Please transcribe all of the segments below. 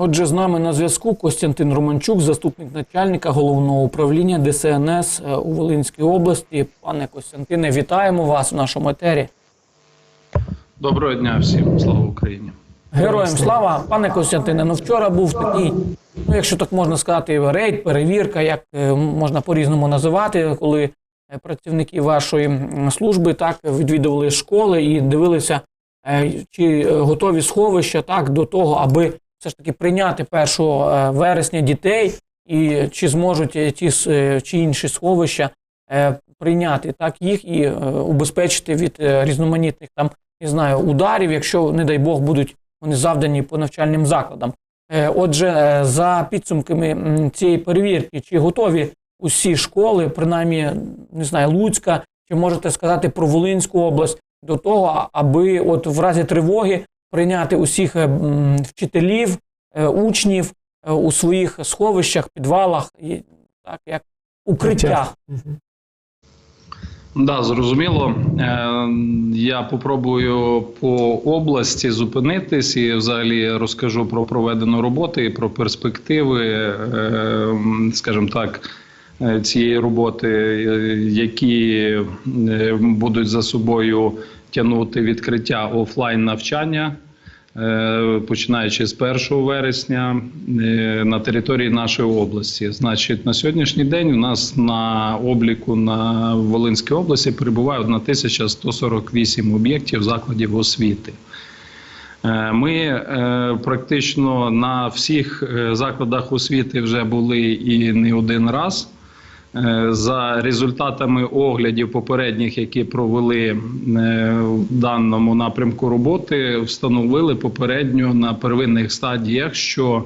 Отже, з нами на зв'язку Костянтин Романчук, заступник начальника головного управління ДСНС е, у Волинській області. Пане Костянтине, вітаємо вас в нашому етері. Доброго дня всім, слава Україні. Героям слава, пане Костянтине. Ну вчора був такий, ну якщо так можна сказати, рейд, перевірка, як е, можна по-різному називати, коли е, працівники вашої служби так відвідували школи і дивилися, чи готові сховища так до того, аби все ж таки прийняти 1 е, вересня дітей, і чи зможуть е, ті е, чи інші сховища прийняти так їх і убезпечити від різноманітних там не знаю, ударів, якщо, не дай Бог, будуть вони завдані по навчальним закладам. Отже, за підсумками цієї перевірки, чи готові усі школи, принаймні, не знаю, Луцька, чи можете сказати про Волинську область, до того, аби от в разі тривоги прийняти усіх е, вчителів, е, учнів е, у своїх сховищах, підвалах, і, так як укриттях. Да, зрозуміло. Я попробую по області зупинитись і взагалі розкажу про проведену роботу і про перспективи, скажімо так, цієї роботи, які будуть за собою тягнути відкриття офлайн навчання. е, Починаючи з 1 вересня е, на території нашої області, значить, на сьогоднішній день у нас на обліку на Волинській області перебуває 1148 об'єктів закладів освіти. Е, Ми практично на всіх закладах освіти вже були і не один раз. Е, За результатами оглядів попередніх, які провели е, в даному напрямку роботи, встановили попередньо на первинних стадіях, що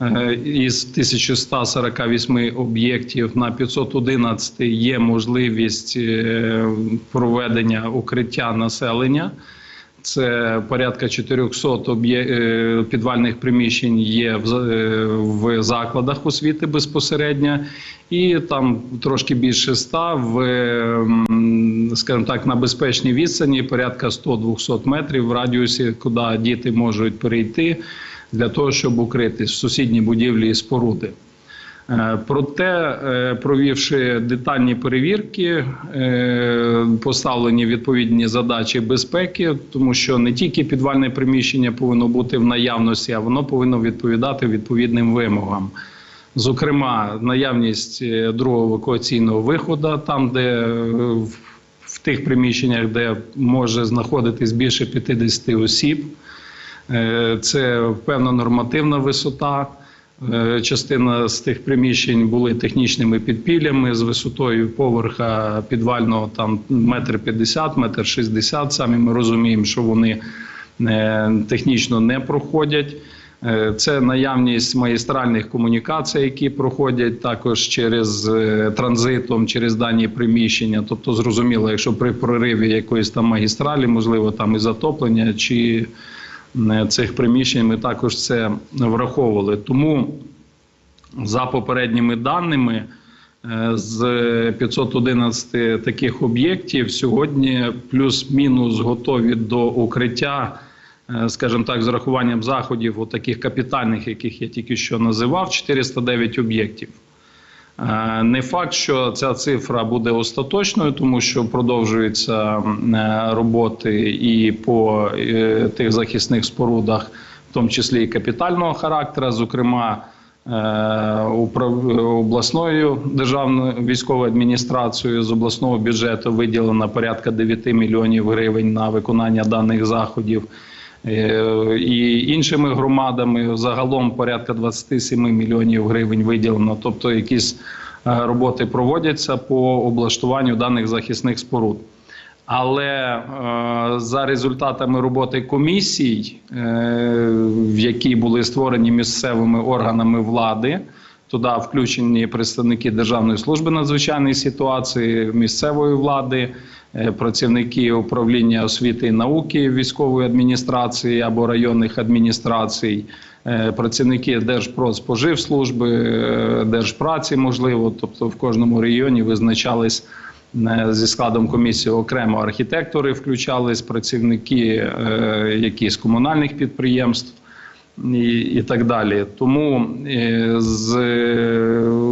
е, із 1148 об'єктів на 511 є можливість проведення укриття населення. Це порядка 400 об'є- е, підвальних приміщень є е, в закладах освіти безпосередньо, і там трошки більше ста в, скажімо так, на безпечній відстані порядка 100-200 метрів в радіусі, куди діти можуть перейти для того, щоб укритись в сусідні будівлі і споруди. Е, Проте, е, провівши детальні перевірки, е, поставлені відповідні задачі безпеки, тому що не тільки підвальне приміщення повинно бути в наявності, а воно повинно відповідати відповідним вимогам. Зокрема, наявність другого евакуаційного виходу, там, де в- тих приміщеннях, де може знаходитись більше 50 осіб. Це певна нормативна висота. Е, Частина з тих приміщень були технічними підпіллями з висотою поверха підвального там метр п'ятдесят, метр шістдесят. Самі ми розуміємо, що вони е, технічно не проходять. Е, Це наявність магістральних комунікацій, які проходять також через транзитом, через дані приміщення. Тобто, зрозуміло, якщо при прориві якоїсь там магістралі, можливо, там і затоплення чи цих приміщень, ми також це враховували. Тому за попередніми даними. е, З 511 таких об'єктів сьогодні плюс-мінус готові до укриття, е, скажімо так, з урахуванням заходів, от таких капітальних, яких я тільки що називав, 409 об'єктів. Е, Не факт, що ця цифра буде остаточною, тому що продовжуються е, роботи і по е, тих захисних спорудах, в тому числі і капітального характеру, зокрема. Обласною державною військовою адміністрацією з обласного бюджету виділено порядка 9 мільйонів гривень на виконання даних заходів. Е, і іншими громадами загалом порядка 27 мільйонів гривень виділено. Тобто якісь е, роботи проводяться по облаштуванню даних захисних споруд. Але е, за результатами роботи комісій, в які були створені місцевими органами влади, туди включені представники Державної служби надзвичайної ситуації, місцевої влади, е, працівники управління освіти і науки військової адміністрації або районних адміністрацій, е, працівники Держпродспоживслужби, е, Держпраці, можливо, тобто в кожному регіоні визначались. Зі складом комісії окремо архітектори включались, працівники е, якісь комунальних підприємств, і, і так далі. Тому е, з,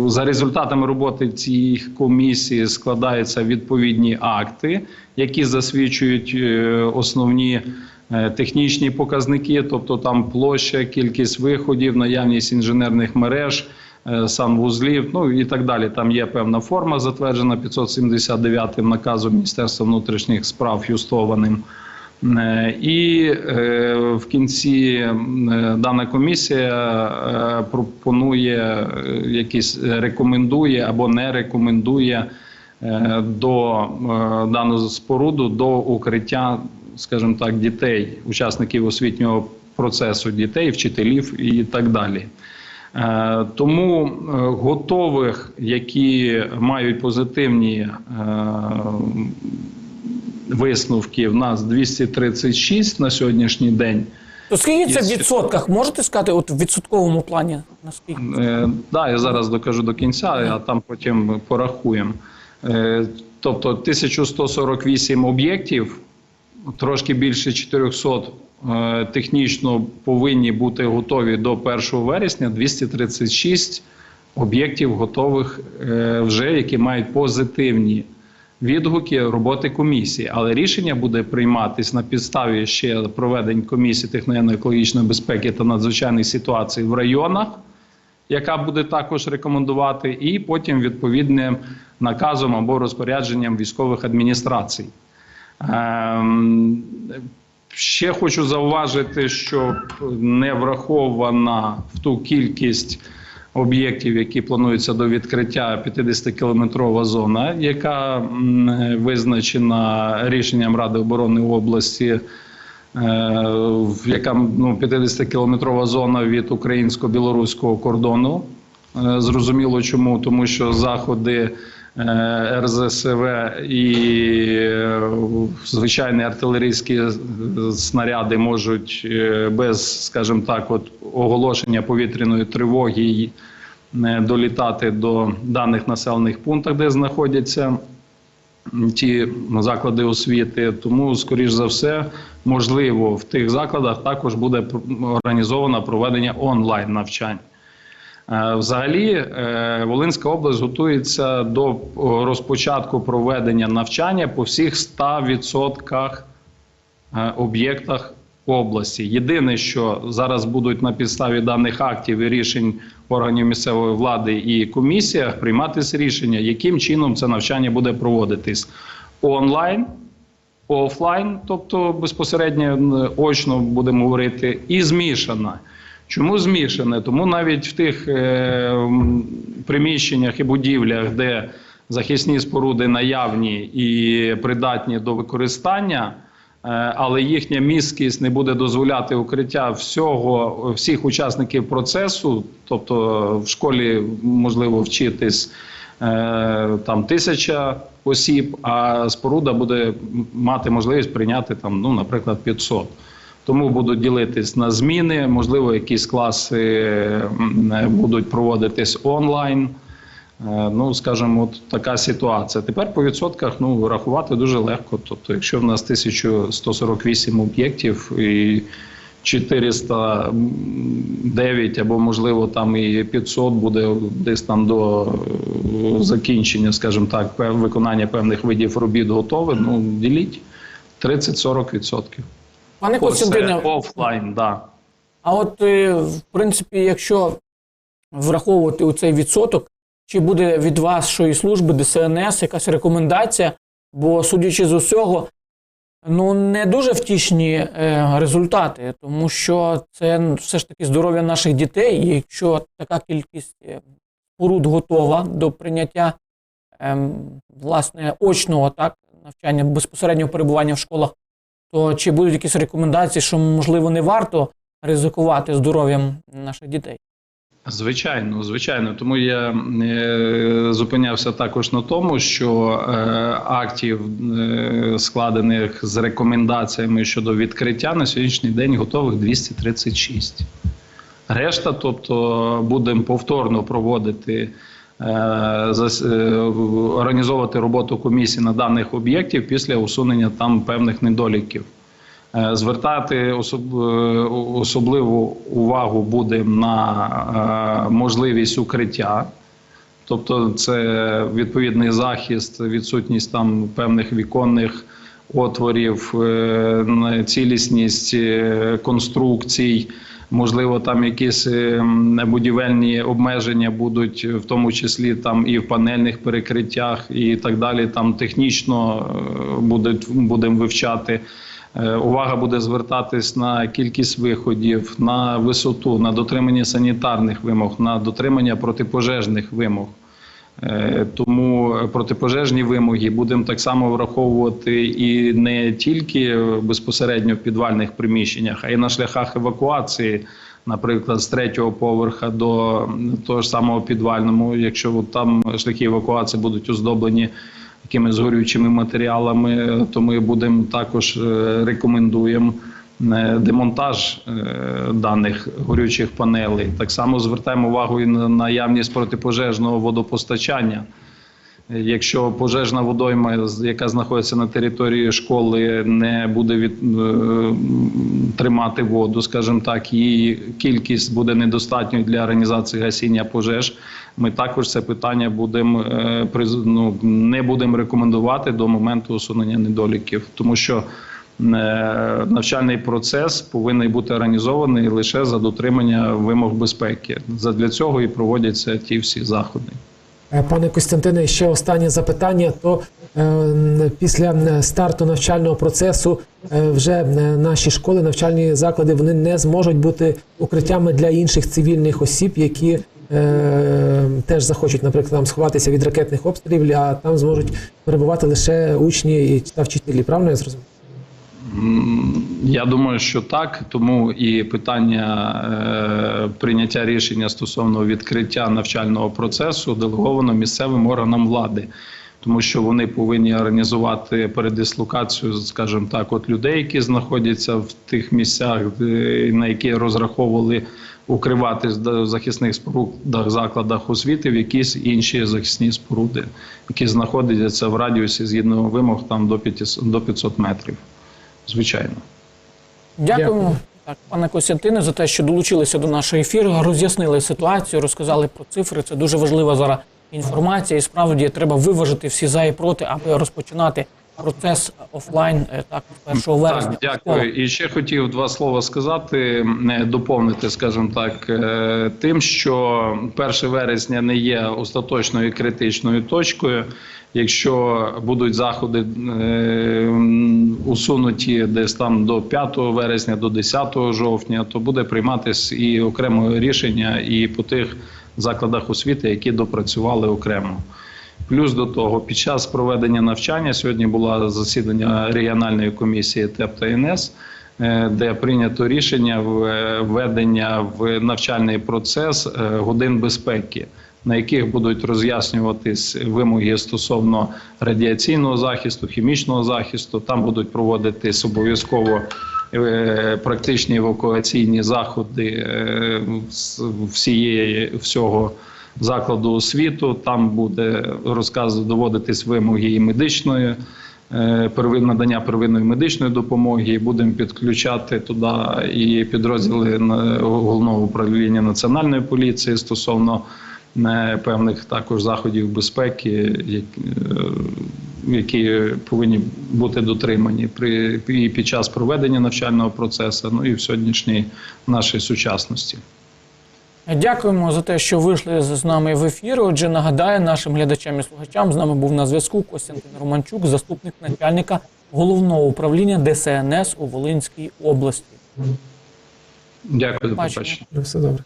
за результатами роботи цих комісій складаються відповідні акти, які засвідчують е, основні е, технічні показники, тобто там площа, кількість виходів, наявність інженерних мереж. Санвузлів, ну і так далі. Там є певна форма, затверджена 579 наказом Міністерства внутрішніх справ юстованим. Е, І е, в кінці е, дана комісія пропонує якісь рекомендує або не рекомендує до дану споруду до укриття, скажімо так, дітей, учасників освітнього процесу, дітей, вчителів і так далі. Тому готових, які мають позитивні висновки, в нас 236 на сьогоднішній день. То скільки це в відсотках? Можете сказати, от в відсотковому плані? Наскільки? Е, да, я зараз докажу до кінця, а там потім порахуємо. Е, тобто 1148 об'єктів, трошки більше 400 е, технічно повинні бути готові до 1 вересня, 236 об'єктів готових е, вже, які мають позитивні відгуки роботи комісії. Але рішення буде прийматись на підставі ще проведень комісії техногенно-екологічної безпеки та надзвичайних ситуацій в районах яка буде також рекомендувати, і потім відповідним наказом або розпорядженням військових адміністрацій. Ем, ще хочу зауважити, що не врахована в ту кількість об'єктів, які плануються до відкриття 50-кілометрова зона, яка визначена рішенням Ради оборони області е, яка ну, 50-кілометрова зона від українсько-білоруського кордону. Е, Зрозуміло чому, тому що заходи РЗСВ і е, звичайні артилерійські снаряди можуть е, без, скажімо так, от оголошення повітряної тривоги е, долітати до даних населених пунктів, де знаходяться ті заклади освіти. Тому, скоріш за все, можливо, в тих закладах також буде організовано проведення онлайн навчань. Е, Взагалі, е, Волинська область готується до розпочатку проведення навчання по всіх 100% е, об'єктах області. Єдине, що зараз будуть на підставі даних актів і рішень органів місцевої влади і комісіях прийматися рішення, яким чином це навчання буде проводитись онлайн. Офлайн, тобто безпосередньо очно будемо говорити, і змішана. Чому змішане? Тому навіть в тих е, приміщеннях і будівлях, де захисні споруди наявні і придатні до використання, е, але їхня місткість не буде дозволяти укриття всього всіх учасників процесу, тобто в школі можливо вчитись е, там тисяча осіб, а споруда буде мати можливість прийняти там, ну, наприклад, 500. Тому будуть ділитись на зміни, можливо, якісь класи е, будуть проводитись онлайн. Е, Ну, скажімо, от така ситуація. Тепер по відсотках ну, рахувати дуже легко. Тобто, якщо в нас 1148 об'єктів і 409 або можливо там і 500 буде десь там до е, закінчення, скажімо так, виконання певних видів робіт готове, ну діліть 30-40 відсотків. Пане Костянтине, офлайн, да. а от е, в принципі, якщо враховувати у цей відсоток, чи буде від вашої служби ДСНС якась рекомендація? Бо, судячи з усього, ну не дуже втішні е, результати, тому що це все ж таки здоров'я наших дітей. І якщо така кількість е, споруд готова до прийняття ем, власне очного так навчання безпосереднього перебування в школах, то чи будуть якісь рекомендації, що можливо не варто ризикувати здоров'ям наших дітей? Звичайно, звичайно. Тому я е, зупинявся також на тому, що е, актів, е, складених з рекомендаціями щодо відкриття, на сьогоднішній день готових 236. Решта, тобто, будемо повторно проводити. Е, е, Організовувати роботу комісії на даних об'єктів після усунення там певних недоліків. Е, Звертати особливу увагу буде на можливість укриття. Тобто це відповідний захист, відсутність там певних віконних отворів, цілісність конструкцій. Можливо, там якісь е, будівельні обмеження будуть, в тому числі там і в панельних перекриттях, і так далі. Там технічно е, будуть будемо вивчати. Е, Увага буде звертатись на кількість виходів, на висоту, на дотримання санітарних вимог, на дотримання протипожежних вимог. Е, Тому протипожежні вимоги будемо так само враховувати і не тільки безпосередньо в підвальних приміщеннях, а й на шляхах евакуації, наприклад, з третього поверха до того ж самого підвальному. Якщо там шляхи евакуації будуть оздоблені якимись горючими матеріалами, то ми будемо також е, рекомендуємо демонтаж е, даних горючих панелей. Так само звертаємо увагу і на наявність протипожежного водопостачання. Е, Якщо пожежна водойма, яка знаходиться на території школи, не буде від, е, тримати воду, скажімо так, її кількість буде недостатньою для організації гасіння пожеж. Ми також це питання будемо е, ну, не будемо рекомендувати до моменту усунення недоліків, тому що е, навчальний процес повинен бути організований лише за дотримання вимог безпеки. Задля цього і проводяться ті всі заходи. Е, Пане Костянтине, ще останнє запитання. То е, після старту навчального процесу е, вже е, наші школи, навчальні заклади вони не зможуть бути укриттями для інших цивільних осіб, які е, теж захочуть, наприклад, там сховатися від ракетних обстрілів, а там зможуть перебувати лише учні та вчителі. Правильно я зрозумів? Я думаю, що так. Тому і питання е, прийняття рішення стосовно відкриття навчального процесу делеговано місцевим органам влади, тому що вони повинні організувати передислокацію, скажімо так, от людей, які знаходяться в тих місцях, на які розраховували укриватись в захисних спорудах, закладах освіти в якісь інші захисні споруди, які знаходяться в радіусі згідно вимог там до 500 до 500 метрів. Звичайно. Дякуємо. Так, пане Костянтине, за те, що долучилися до нашого ефіру, роз'яснили ситуацію, розказали про цифри. Це дуже важлива зараз інформація. І справді треба виважити всі за і проти, аби розпочинати процес офлайн е, так 1 вересня. Так, дякую. І ще хотів два слова сказати, е, доповнити, скажімо так, е, тим, що 1 вересня не є остаточною критичною точкою. Якщо будуть заходи е, усунуті десь там до 5 вересня, до 10 жовтня, то буде прийматись і окреме рішення і по тих закладах освіти, які допрацювали окремо. Плюс до того, під час проведення навчання сьогодні було засідання регіональної комісії ТЕП та НС, е, де прийнято рішення е, введення в навчальний процес годин безпеки, на яких будуть роз'яснюватись вимоги стосовно радіаційного захисту, хімічного захисту. Там будуть проводитись обов'язково е, практичні евакуаційні заходи е, всієї всього закладу освіту. Там буде розказ доводитись вимоги і медичної. е, Надання первинної медичної допомоги, будемо підключати туди і підрозділи головного управління національної поліції стосовно певних також заходів безпеки, які, е, повинні бути дотримані при і під час проведення навчального процесу, ну і в сьогоднішній нашій сучасності. Дякуємо за те, що вийшли з нами в ефір. Отже, нагадаю нашим глядачам і слухачам. З нами був на зв'язку Костянтин Романчук, заступник начальника головного управління ДСНС у Волинській області. Дякую, до побачення. Все добре.